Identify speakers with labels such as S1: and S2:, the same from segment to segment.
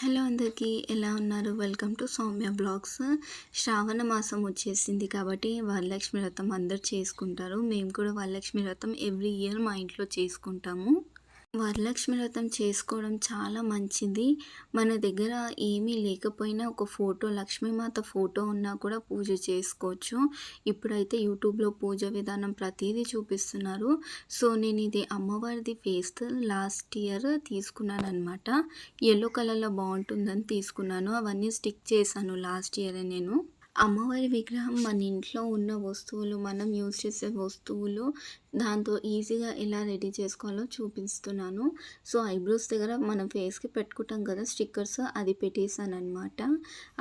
S1: Hello అందరికీ ఎలా ఉన్నారు? Welcome to Soumya blogs. శ్రావణ మాసం వచ్చేసింది కాబట్టి వరలక్ష్మి వ్రతం అందరు చేసుకుంటారు. మేము కూడా వరలక్ష్మి వ్రతం ఎవ్రీ ఇయర్ మా ఇంట్లో చేసుకుంటాము. వరలక్ష్మి వ్రతం చేసుకోవడం చాలా మంచిది. మన దగ్గర ఏమీ లేకపోయినా ఒక ఫోటో లక్ష్మీమాత ఫోటో ఉన్నా కూడా పూజ చేసుకోవచ్చు. ఇప్పుడైతే యూట్యూబ్లో పూజ విధానం ప్రతిదీ చూపిస్తున్నారు. సో నేను ఇది అమ్మవారిది ఫేస్ లాస్ట్ ఇయర్ తీసుకున్నాను అనమాట ఎల్లో కలర్లో బాగుంటుందని తీసుకున్నాను. అవన్నీ స్టిక్ చేశాను లాస్ట్ ఇయర్ నేను. అమ్మవారి విగ్రహం మన ఇంట్లో ఉన్న వస్తువులు మనం యూజ్ చేసే వస్తువులు దాంతో ఈజీగా ఎలా రెడీ చేసుకోవాలో చూపిస్తున్నాను. సో ఐబ్రోస్ దగ్గర మనం ఫేస్కి పెట్టుకుంటాం కదా స్టిక్కర్స్ అది పెట్టేసాను అనమాట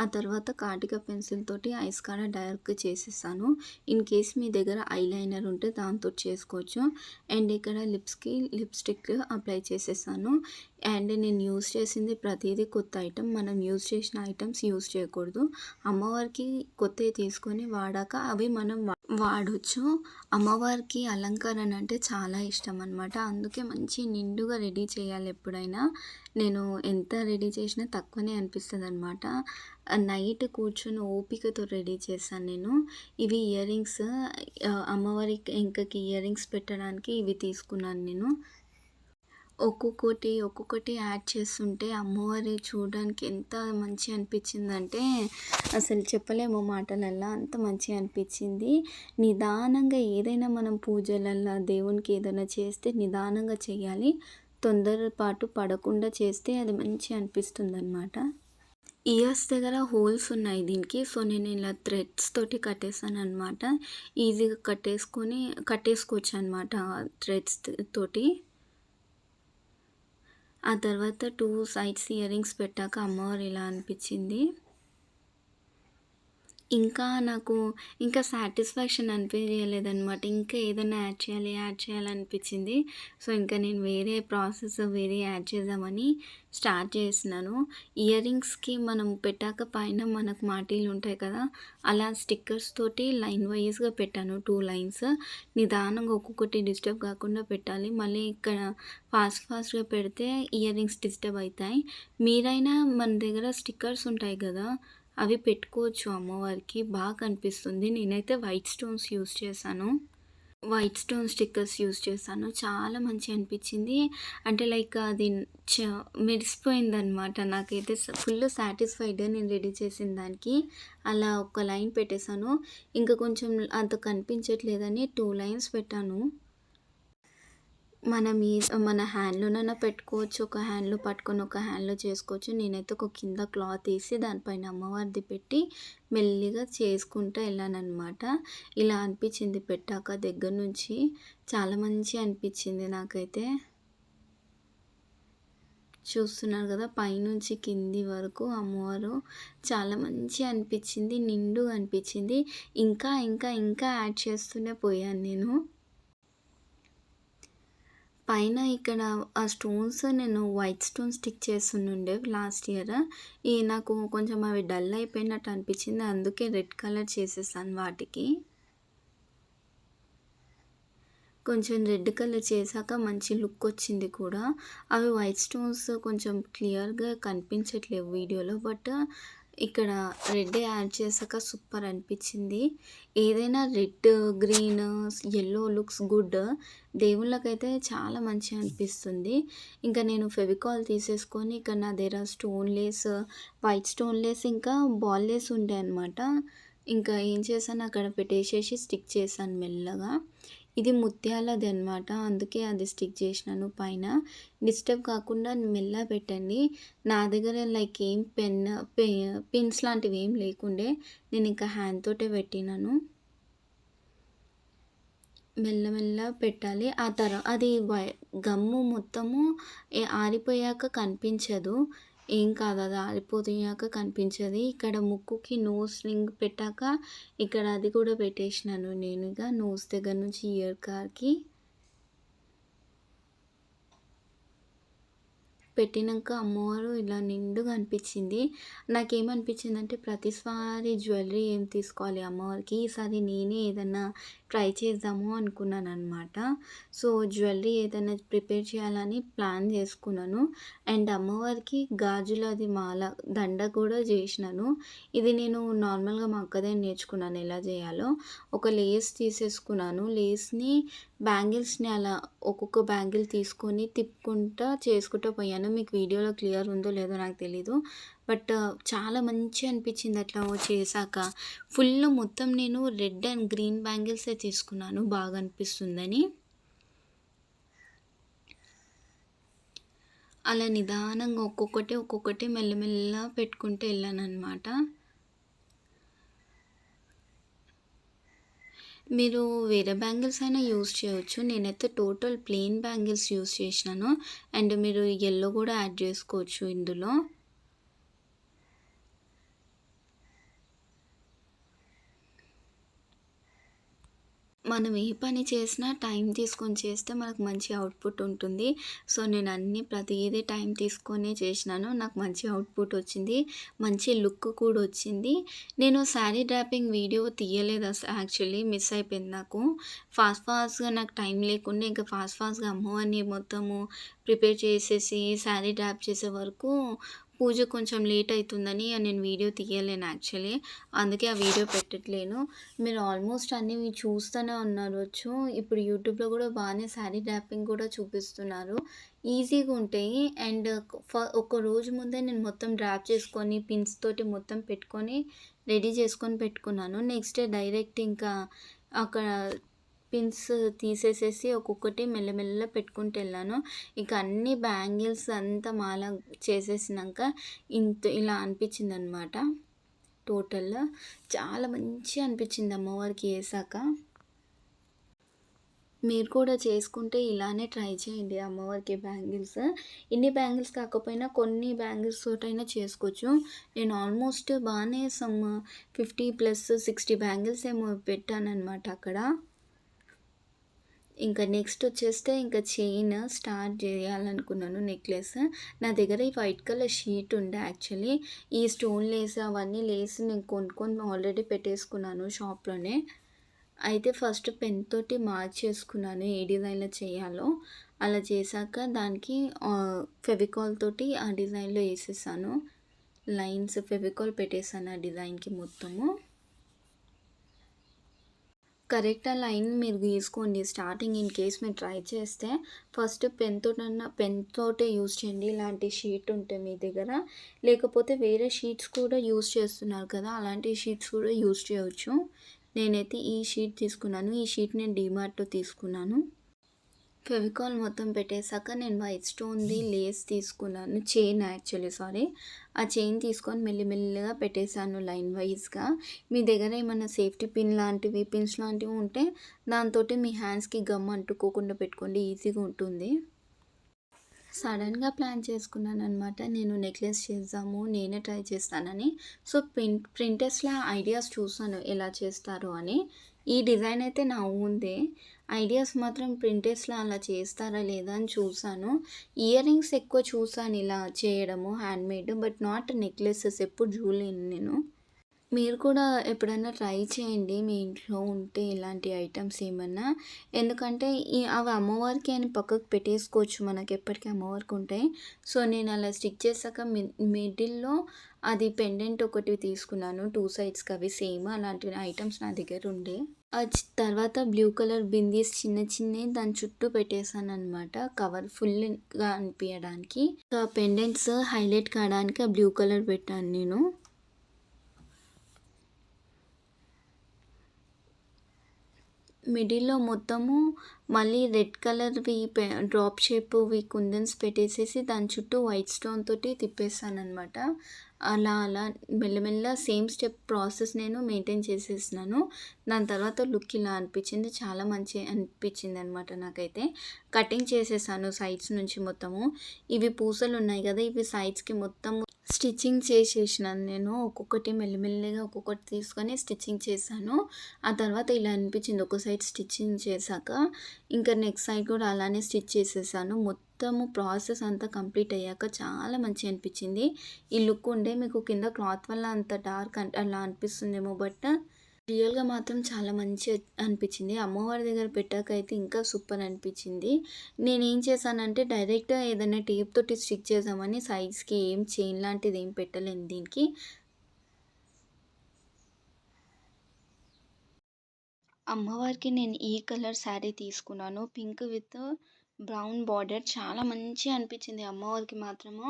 S1: ఆ తర్వాత కాటిక పెన్సిల్ తోటి ఐస్ కాడ డైరెక్ట్ చేసేసాను. ఇన్ కేస్ మీ దగ్గర ఐలైనర్ ఉంటే దాంతో చేసుకోవచ్చు. అండ్ ఇక్కడ లిప్స్కి లిప్స్టిక్ అప్లై చేసేసాను. అండ్ నేను యూజ్ చేసింది ప్రతిదీ కొత్త ఐటమ్ మనం యూజ్ చేసిన ఐటమ్స్ యూజ్ చేయకూడదు. అమ్మవారికి కొత్తవి తీసుకొని వాడాక అవి మనం వాడొచ్చు. అమ్మవారికి అలంకరణ అంటే చాలా ఇష్టం అనమాట అందుకే మంచి నిండుగా రెడీ చేయాలి ఎప్పుడైనా. నేను ఎంత రెడీ చేసినా తక్కువనే అనిపిస్తుంది అనమాట నైట్ కూర్చొని ఓపికతో రెడీ చేశాను నేను. ఇవి ఇయర్ రింగ్స్ అమ్మవారి ఇంకకి ఇయర్ రింగ్స్ పెట్టడానికి ఇవి తీసుకున్నాను నేను. ఒక్కొక్కటి ఒక్కొక్కటి యాడ్ చేస్తుంటే అమ్మవారి చూడడానికి ఎంత మంచి అనిపించిందంటే అసలు చెప్పలేము మాటలల్లా అంత మంచి అనిపించింది. నిదానంగా ఏదైనా మనం పూజలల్లా దేవునికి ఏదైనా చేస్తే నిదానంగా చేయాలి. తొందరపాటు పడకుండా చేస్తే అది మంచి అనిపిస్తుంది అనమాట ఇయర్స్ దగ్గర హోల్స్ ఉన్నాయి దీనికి. సో నేను ఇలా థ్రెడ్స్ తోటి కట్టేసాను అనమాట ఈజీగా కట్టేసుకొని కట్టేసుకోవచ్చు అనమాట థ్రెడ్స్ తోటి. ఆ తర్వాత టూ సైడ్స్ ఇయర్ రింగ్స్ పెట్టాక అమ్మవారు ఇలా అనిపించింది. ఇంకా నాకు ఇంకా సాటిస్ఫాక్షన్ అనిపించలేదనమాట ఇంకా ఏదైనా యాడ్ చేయాలి యాడ్ చేయాలనిపించింది సో ఇంకా నేను వేరే ప్రాసెస్ వేరే యాడ్ చేద్దామని స్టార్ట్ చేసినాను. ఇయర్ రింగ్స్కి మనం పెట్టాక పైన మనకు మాటీలు ఉంటాయి కదా అలా స్టిక్కర్స్ తోటి లైన్ వైజ్గా పెట్టాను టూ లైన్స్. నిదానంగా ఒక్కొక్కటి డిస్టర్బ్ కాకుండా పెట్టాలి. మళ్ళీ ఇక్కడ ఫాస్ట్ ఫాస్ట్గా పెడితే ఇయర్ రింగ్స్ డిస్టర్బ్ అవుతాయి. మీరైనా మన దగ్గర స్టిక్కర్స్ ఉంటాయి కదా అవి పెట్టుకోవచ్చు అమ్మవారికి. బాగా కనిపిస్తుంది నేనైతే వైట్ స్టోన్స్ యూస్ చేశాను. వైట్ స్టోన్ స్టిక్కర్స్ యూస్ చేశాను. చాలా మంచి అనిపించింది. అంటే లైక్ అది చ మెరిసిపోయిందనమాట నాకైతే ఫుల్ సాటిస్ఫైడ్ నేను రెడీ చేసిన దానికి. అలా ఒక లైన్ పెట్టేశాను. ఇంకా కొంచెం అంత కనిపించట్లేదని టూ లైన్స్ పెట్టాను. మన మీ మన హ్యాండ్లోనైనా పెట్టుకోవచ్చు. ఒక హ్యాండ్లో పట్టుకొని ఒక హ్యాండ్లో చేసుకోవచ్చు. నేనైతే ఒక కింద క్లాత్ వేసి దానిపైన అమ్మవారిది పెట్టి మెల్లిగా చేసుకుంటూ వెళ్ళానమాట ఇలా అనిపించింది పెట్టాక దగ్గర నుంచి. చాలా మంచి అనిపించింది నాకైతే. చూస్తున్నారు కదా పైనుంచి కింది వరకు అమ్మవారు చాలా మంచి అనిపించింది నిండుగా అనిపించింది. ఇంకా ఇంకా ఇంకా యాడ్ చేస్తూనే పోయాను నేను. పైన ఇక్కడ ఆ స్టోన్స్ నేను వైట్ స్టోన్ స్టిక్ చేస్తుండే లాస్ట్ ఇయర్. ఈ నాకు కొంచెం అవి డల్ అయిపోయినట్టు అనిపించింది. అందుకే రెడ్ కలర్ చేసేసాను వాటికి. కొంచెం రెడ్ కలర్ చేశాక మంచి లుక్ వచ్చింది కూడా. అవి వైట్ స్టోన్స్ కొంచెం క్లియర్గా కనిపించట్లేవు వీడియోలో బట్ ఇక్కడ రెడ్ యాడ్ చేశాక సూపర్ అనిపించింది. ఏదైనా red green yellow looks good. దేవుళ్ళకైతే చాలా మంచిగా అనిపిస్తుంది. ఇంకా నేను ఫెవికాల్ తీసేసుకొని ఇక్కడ నా దగ్గర stone lace white stone lace ఇంకా బాల్ లేస్ ఉండే అన్నమాట. ఇంకా ఏం చేశాను అక్కడ పెట్టేసేసి స్టిక్ చేశాను మెల్లగా. ఇది ముత్యాలది అనమాట అందుకే అది స్టిక్ చేసినాను పైన. డిస్టర్బ్ కాకుండా మెల్ల పెట్టండి. నా దగ్గర లైక్ ఏం పెన్ పిన్స్ లాంటివి ఏం లేకుండే నేను ఇంకా హ్యాండ్ తోటే పెట్టినాను. మెల్లమెల్ల పెట్టాలి. ఆ తర్వాత అది గమ్ము మొత్తము ఆరిపోయాక కనిపించదు. ఏం కాదు అది ఆరిపోయాక కనిపించదు. ఇక్కడ ముక్కుకి నోస్ రింగ్ పెట్టాక ఇక్కడ అది కూడా పెట్టేసినాను నేను ఇక నోస్ దగ్గర నుంచి ఇయర్ కార్కి. పెట్టినాక అమ్మవారు ఇలా నిండుగా అనిపించింది నాకేమనిపించింది అంటే ప్రతిసారి జ్యువెలరీ ఏం తీసుకోవాలి అమ్మవారికి? ఈసారి నేనే ఏదన్నా ట్రై చేద్దాము అనుకున్నాను అనమాట సో, జ్యువెలరీ ఏదైనా ప్రిపేర్ చేయాలని ప్లాన్ చేసుకున్నాను. అండ్ అమ్మవారికి గాజులది మాల, దండ కూడా చేసినాను. ఇది నేను నార్మల్‌గా మా అక్క దగ్గర నేర్చుకున్నాను ఎలా చేయాలో. ఒక లేస్ తీసేసుకున్నాను. లేస్‌ని బ్యాంగిల్స్‌ని అలా ఒక్కొక్క బ్యాంగిల్ తీసుకొని తిప్పుకుంటా చేసుకుంటా పోయాను. మీకు వీడియోలో క్లియర్ ఉందో లేదో నాకు తెలీదు. బట్ చాలా మంచిగా అనిపించింది అట్లా చేశాక. ఫుల్ మొత్తం నేను రెడ్ అండ్ గ్రీన్ బ్యాంగిల్సే తీసుకున్నాను బాగా అనిపిస్తుందని. అలా నిదానంగా ఒక్కొక్కటి, ఒక్కొక్కటి మెల్లమెల్లగా పెట్టుకుంటూ వెళ్ళానమాట మీరు వేరే బ్యాంగిల్స్ అయినా యూస్ చేయవచ్చు నేనైతే టోటల్ ప్లెయిన్ బ్యాంగిల్స్ యూజ్ చేసినాను. అండ్ మీరు ఎల్లో కూడా యాడ్ చేసుకోవచ్చు ఇందులో. మనం ఏ పని చేసినా టైం తీసుకొని చేస్తే మనకు మంచి అవుట్‌పుట్ ఉంటుంది. సో, నేను అన్ని ప్రతిదీ టైం తీసుకొనే చేసినాను. నాకు మంచి అవుట్‌పుట్ వచ్చింది. మంచి లుక్ కూడా వచ్చింది. నేను శారీ డ్రాపింగ్ వీడియో తీయలేదు అసలు యాక్చువల్లీ మిస్ అయిపోయింది నాకు. ఫాస్ట్ ఫాస్ట్‌గా నాకు టైం లేకుండా ఇంకా ఫాస్ట్ ఫాస్ట్‌గా అమ్మవారిని మొత్తము ప్రిపేర్ చేసేసి శారీ డ్రాప్ చేసే వరకు పూజ కొంచెం లేట్ అవుతుందని నేను వీడియో తీయలేను యాక్చువల్లీ. అందుకే ఆ వీడియో పెట్టట్లేను. మీరు ఆల్మోస్ట్ అన్నీ చూస్తూనే ఉన్నారొచ్చు. ఇప్పుడు యూట్యూబ్‌లో కూడా బాగానే శారీ డ్రాపింగ్ కూడా చూపిస్తున్నారు. ఈజీగా ఉంటాయి. అండ్ ఫ ఒక రోజు ముందే నేను మొత్తం డ్రాప్ చేసుకొని పిన్స్ తోటి మొత్తం పెట్టుకొని రెడీ చేసుకొని పెట్టుకున్నాను. నెక్స్ట్ డే డైరెక్ట్ ఇంకా అక్కడ పిన్స్ తీసేసేసి ఒక్కొక్కటి మెల్లమెల్లగా పెట్టుకుంటూ వెళ్ళాను. ఇక అన్ని బ్యాంగిల్స్ అంతా మాల చేసేసినాక ఇంత ఇలా అనిపించిందనమాట. టోటల్ చాలా మంచిగా అనిపించింది అమ్మవారికి వేసాక మీరు కూడా చేసుకుంటే ఇలానే ట్రై చేయండి అమ్మవారికి బ్యాంగిల్స్. ఇన్ని బ్యాంగిల్స్ కాకపోయినా కొన్ని బ్యాంగిల్స్ తోటైనా చేసుకోవచ్చు. నేను ఆల్మోస్ట్ బాగానే సమ్ 50 ప్లస్ 60 బ్యాంగిల్స్ ఏమో పెట్టాననమాట అక్కడ. ఇంకా నెక్స్ట్ వచ్చేస్తే ఇంకా చైన్ స్టార్ట్ చేయాలనుకున్నాను నెక్లెస్. నా దగ్గర ఈ వైట్ కలర్ షీట్ ఉండే యాక్చువల్లీ. ఈ స్టోన్ లేస్ అవన్నీ లేసి నేను కొనుక్కొని ఆల్రెడీ పెట్టేసుకున్నాను షాప్‌లోనే. అయితే ఫస్ట్ పెన్ తోటి మార్క్ చేసుకున్నాను ఏ డిజైన్‌లో చేయాలో. అలా చేశాక దానికి ఫెవికాల్ తోటి ఆ డిజైన్‌లో వేసేసాను లైన్స్ ఫెవికాల్ పెట్టేసాను ఆ డిజైన్‌కి మొత్తము. కరెక్ట్ ఆ లైన్ మీరు గీసుకోండి. స్టార్టింగ్ ఇన్ కేస్ మీరు ట్రై చేస్తే ఫస్ట్ పెన్ తోటన్నా పెన్ తోటే యూజ్ చేయండి. ఇలాంటి షీట్ ఉంటే మీ దగ్గర. లేకపోతే వేరే షీట్స్ కూడా యూజ్ చేస్తున్నారు కదా! అలాంటి షీట్స్ కూడా యూజ్ చేయవచ్చు నేనైతే ఈ షీట్ తీసుకున్నాను. ఈ షీట్ నేను డిమార్ట్లో తీసుకున్నాను. ఫెవికాల్ మొత్తం పెట్టేశాక నేను వైట్ స్టోన్‌ది లేస్ తీసుకున్నాను. Chain actually sorry. ఆ చైన్ తీసుకొని మెల్లి మెల్లిగా పెట్టేసాను లైన్ వైస్‌గా. మీ దగ్గర ఏమైనా సేఫ్టీ పిన్ లాంటివి, పిన్స్ లాంటివి ఉంటే దాంతోటి మీ హ్యాండ్స్‌కి గమ్ అంటుకోకుండా పెట్టుకోండి. ఈజీగా ఉంటుంది. సడన్‌గా ప్లాన్ చేసుకున్నాను అనమాట నేను నెక్లెస్ చేద్దాము, నేనే ట్రై చేస్తానని. సో, పిన్ ప్రింటెస్ట్‌లో ఐడియాస్ చూసాను ఎలా చేస్తారు అని. ఈ డిజైన్ అయితే నా ఓన్‌దే. ఐడియాస్ మాత్రం ప్రింటెస్లో అలా చేస్తారా లేదా అని చూసాను. ఇయర్ రింగ్స్ ఎక్కువ చూసాను ఇలా చేయడము హ్యాండ్‌మేడ్. బట్ నాట్ నెక్లెసెస్ ఎప్పుడు చూడలేను నేను. మీరు కూడా ఎప్పుడైనా ట్రై చేయండి. మీ ఇంట్లో ఉంటే ఇలాంటి ఐటమ్స్ ఏమన్నా. ఎందుకంటే ఈ అవి అమ్మవారికి అని పక్కకు పెట్టేసుకోవచ్చు మనకి ఎప్పటికీ అమ్మవారికి ఉంటాయి. సో, నేను అలా స్టిక్ చేశాక మి మిడిల్‌లో అది పెండెంట్ ఒకటి తీసుకున్నాను. టూ సైడ్స్‌కి అవి సేమ్ అలాంటి ఐటమ్స్ నా దగ్గర ఉండే. ఆ తర్వాత బ్లూ కలర్ బిందీస్ చిన్న చిన్నవి దాని చుట్టూ పెట్టేసాననమాట. కవర్ ఫుల్‌గా అనిపించడానికి పెండెంట్స్ హైలైట్ కావడానికి ఆ బ్లూ కలర్ పెట్టాను నేను. మిడిల్‌లో మొత్తము మళ్ళీ రెడ్ కలర్‌వి డ్రాప్ షేప్‌వి కుందన్స్ పెట్టేసేసి దాని చుట్టూ వైట్ స్టోన్ తోటి తిప్పేసాననమాట. అలా అలా మెల్లమెల్లగా సేమ్ స్టెప్ ప్రాసెస్ నేను మెయింటైన్ చేసేసినాను. దాని తర్వాత లుక్ ఇలా అనిపించింది. చాలా మంచి అనిపించిందనమాట నాకైతే. కటింగ్ చేసేసాను సైడ్స్ నుంచి మొత్తము. ఇవి పూసలు ఉన్నాయి కదా! ఇవి సైడ్స్‌కి మొత్తము స్టిచ్చింగ్ చేసేసినాను నేను. ఒక్కొక్కటి మెల్లిమెల్లిగా ఒక్కొక్కటి తీసుకొని స్టిచ్చింగ్ చేశాను. ఆ తర్వాత ఇలా అనిపించింది ఒక సైడ్ స్టిచ్చింగ్ చేశాక. ఇంకా నెక్స్ట్ సైడ్ కూడా అలానే స్టిచ్ చేసేసాను. మొత్తము ప్రాసెస్ అంతా కంప్లీట్ అయ్యాక చాలా మంచిగా అనిపించింది. ఈ లుక్ ఉండే మీకు కింద క్లాత్ వల్ల అంత డార్క్ అలా అనిపిస్తుందేమో బట్ రియల్‌గా మాత్రం చాలా మంచి అనిపించింది. అమ్మవారి దగ్గర పెట్టాకైతే ఇంకా సూపర్ అనిపించింది. నేనేం చేశానంటే డైరెక్ట్ ఏదైనా టేప్ తోటి స్టిక్ చేద్దామని సైజ్కి ఏం చైన్ లాంటిది ఏం పెట్టలేను దీనికి. అమ్మవారికి నేను ఈ కలర్ శారీ తీసుకున్నాను. పింక్ విత్ బ్రౌన్ బార్డర్ చాలా మంచి అనిపించింది అమ్మవారికి మాత్రము.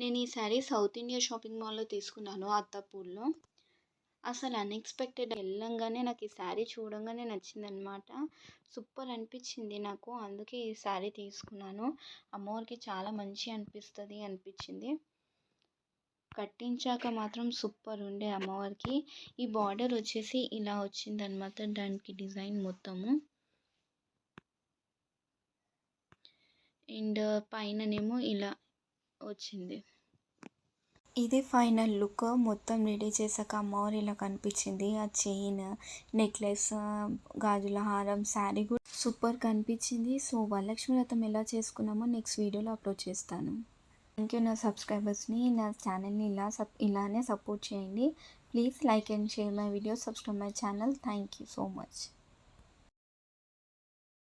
S1: నేను ఈ శారీ సౌత్ ఇండియా షాపింగ్ మాల్‌లో తీసుకున్నాను అత్తాపూర్‌లో. అసలు అన్‌ఎక్స్‌పెక్టెడ్ వెళ్ళంగానే నాకు ఈ శారీ చూడంగానే నచ్చిందనమాట. సూపర్ అనిపించింది నాకు. అందుకే ఈ శారీ తీసుకున్నాను. అమ్మవారికి చాలా మంచిగా అనిపిస్తుంది అనిపించింది. కట్టించాక మాత్రం సూపర్ ఉండే అమ్మవారికి. ఈ బార్డర్ వచ్చేసి ఇలా వచ్చిందనమాట దానికి డిజైన్ మొత్తము. అండ్ పైననేమో ఇలా వచ్చింది. ఇది ఫైనల్ లుక్. మొత్తం రెడీ చేశాక అమ్మవారు ఇలా కనిపించింది. ఆ చైన్, నెక్లెస్, గాజుల హారం, శారీ కూడా సూపర్ కనిపించింది. సో వరలక్ష్మి వ్రతం ఎలా చేసుకున్నామో నెక్స్ట్ వీడియోలో అప్లోడ్ చేస్తాను. థ్యాంక్ యూ నా సబ్స్క్రైబర్స్‌ని నా ఛానల్‌ని ఇలా సప్ ఇలానే సపోర్ట్ చేయండి. Please like and share my video subscribe my channel. Thank you so much.